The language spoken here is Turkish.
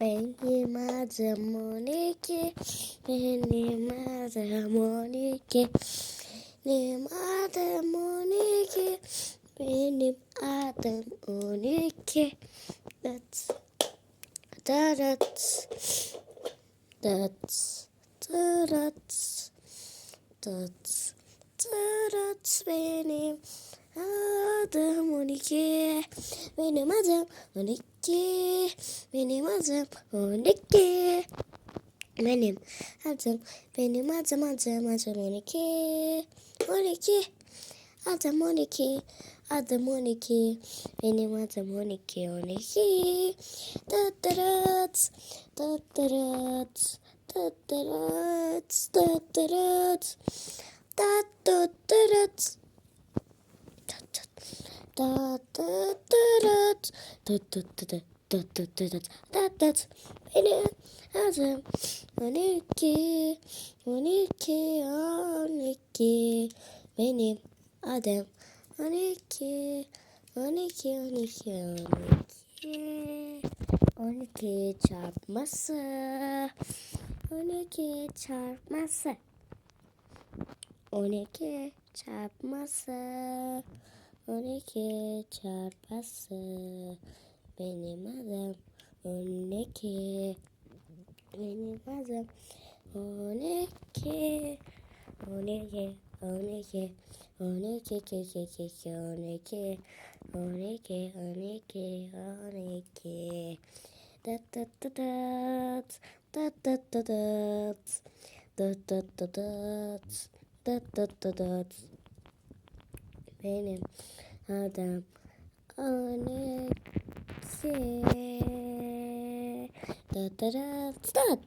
benim adım Moniki, benim adım Moniki, benim adım Moniki, benim adım Moniki. Dat, darat, dat, darat, dat, darat benim. Adım Monike. Benim adım Monike. Benim adım Monike. Benim adım, benim adım adım adım 12. 12. Adım 12. Adım 12. Benim adım 12. 12. Dıt dırıt. Dıt dırıt. Dıt Dıt dıt dıt. Dıt dıt. Benim adım 12. 12. 12. Benim adım 12. 12. 12. 12. 12 çarpması. 12 çarpması. 12 çarpması. 12 çarpması. Benim adım 12. Benim adım 12. 12. 12. 12 ki ki ki ki 12 12 12 12 Dat dat dat dat dat dat dat dat dat dat dat dat dat dat dat dat benim adam aleti. Da da da da.